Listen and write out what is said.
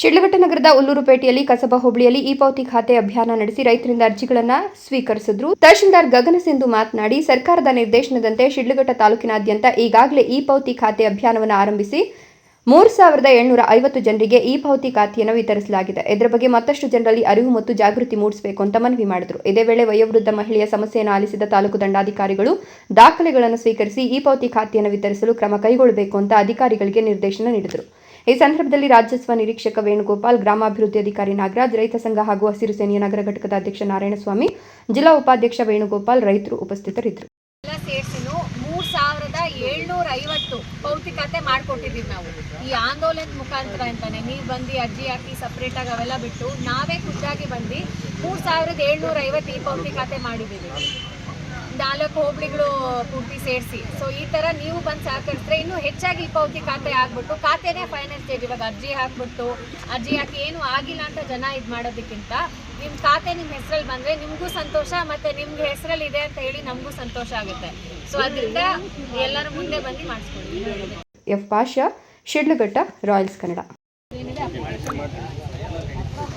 ಶಿಡ್ಲಘಟ್ಟ ನಗರದ ಉಲ್ಲೂರುಪೇಟೆಯಲ್ಲಿ ಕಸಬಾ ಹೋಬಳಿಯಲ್ಲಿ ಇ ಪಾವತಿ ಖಾತೆ ಅಭಿಯಾನ ನಡೆಸಿ ರೈತರಿಂದ ಅರ್ಜಿಗಳನ್ನು ಸ್ವೀಕರಿಸಿದ್ರು. ತಹಶೀಲ್ದಾರ್ ಗಗನ ಸಿಂಧು ಮಾತನಾಡಿ, ಸರ್ಕಾರದ ನಿರ್ದೇಶನದಂತೆ ಶಿಡ್ಲಘಟ್ಟ ತಾಲೂಕಿನಾದ್ಯಂತ ಈಗಾಗಲೇ ಇ ಪಾವತಿ ಖಾತೆ ಅಭಿಯಾನವನ್ನು ಆರಂಭಿಸಿ ಮೂರು ಸಾವಿರದ ಏಳ್ನೂರ ಐವತ್ತು ಜನರಿಗೆ ಈ ಪಾವತಿ ಖಾತೆಯನ್ನು ವಿತರಿಸಲಾಗಿದೆ. ಇದರ ಬಗ್ಗೆ ಮತ್ತಷ್ಟು ಜನರಲ್ಲಿ ಅರಿವು ಮತ್ತು ಜಾಗೃತಿ ಮೂಡಿಸಬೇಕು ಅಂತ ಮನವಿ ಮಾಡಿದರು. ಇದೇ ವೇಳೆ ವಯೋವೃದ್ಧ ಮಹಿಳೆಯ ಸಮಸ್ಯೆಯನ್ನು ಆಲಿಸಿದ ತಾಲೂಕು ದಂಡಾಧಿಕಾರಿಗಳು ದಾಖಲೆಗಳನ್ನು ಸ್ವೀಕರಿಸಿ ಈ ಪಾವತಿ ಖಾತೆಯನ್ನು ವಿತರಿಸಲು ಕ್ರಮ ಕೈಗೊಳ್ಳಬೇಕು ಅಂತ ಅಧಿಕಾರಿಗಳಿಗೆ ನಿರ್ದೇಶನ ನೀಡಿದರು. ಈ ಸಂದರ್ಭದಲ್ಲಿ ರಾಜ್ಯಸ್ವ ನಿರೀಕ್ಷಕ ವೇಣುಗೋಪಾಲ್, ಗ್ರಾಮಾಭಿವೃದ್ಧಿ ಅಧಿಕಾರಿ ನಾಗರಾಜ್, ರೈತ ಸಂಘ ಹಾಗೂ ಹಸಿರು ಸೇನೆಯ ನಗರ ಘಟಕದ ಅಧ್ಯಕ್ಷ ನಾರಾಯಣಸ್ವಾಮಿ, ಜಿಲ್ಲಾ ಉಪಾಧ್ಯಕ್ಷ ವೇಣುಗೋಪಾಲ್ ರೈತರು ಉಪಸ್ಥಿತರಿದ್ದರು ಎಲ್ಲ ಸೇರ್ಸಿನು ಮೂರ್ ಸಾವಿರದ ಏಳ್ನೂರ ಐವತ್ತು ಪೌತಿ ಖಾತೆ ಮಾಡ್ಕೊಟ್ಟಿದೀವಿ ನಾವು. ಈ ಆಂದೋಲನದ ಮುಖಾಂತರ ಅಂತಾನೆ ನೀರು ಬಂದು ಅರ್ಜಿ ಹಾಕಿ ಸಪ್ರೇಟ್ ಆಗಿ ಅವೆಲ್ಲ ಬಿಟ್ಟು ನಾವೇ ಖುದ್ದಾಗಿ ಬಂದು ಮೂರ್ ಸಾವಿರದ ಏಳ್ನೂರ ಐವತ್ತು ಈ ಪೌತಿ ಖಾತೆ ಮಾಡಿದ್ದೀವಿ. ನಾಲ್ಕು ಹೋಬಳಿಗಳು ಪೂರ್ತಿ ಸೇರಿಸಿ. ಸೊ ಈ ತರ ನೀವು ಬಂದು ಸಹಕರಿಸಿದ್ರೆ ಇನ್ನೂ ಹೆಚ್ಚಾಗಿ ಈ ಪೌತಿ ಖಾತೆ ಆಗ್ಬಿಟ್ಟು ಖಾತೆನೇ ಫೈನಲ್ ಸ್ಟೇಜ್ ಇವಾಗ ಅರ್ಜಿ ಹಾಕ್ಬಿಟ್ಟು ಅರ್ಜಿ ಹಾಕಿ ಏನು ಆಗಿಲ್ಲ ಅಂತ ಜನ ಇದು ಮಾಡೋದಕ್ಕಿಂತ ನಿಮ್ಮ ಖಾತೆ ನಿಮ್ಮ ಹೆಸರಲ್ಲಿ ಬಂದ್ರೆ ನಿಮಗೂ ಸಂತೋಷ ಮತ್ತೆ ನಿಮ್ಗೆ ಹೆಸರಲ್ಲಿ ಇದೆ ಅಂತ ಹೇಳಿ ನಮಗೂ ಸಂತೋಷ ಆಗುತ್ತೆ. ಸೊ ಅದರಿಂದ ಎಲ್ಲರೂ ಮುಂದೆ ಬಂದು ಮಾಡಿಸ್ಕೊಡ್ತೀವಿ ಎಫ್ ಪಾಷಾ ಶಿಡ್ಲಘಟ್ಟ ರಾಯಲ್ಸ್ ಕನ್ನಡ.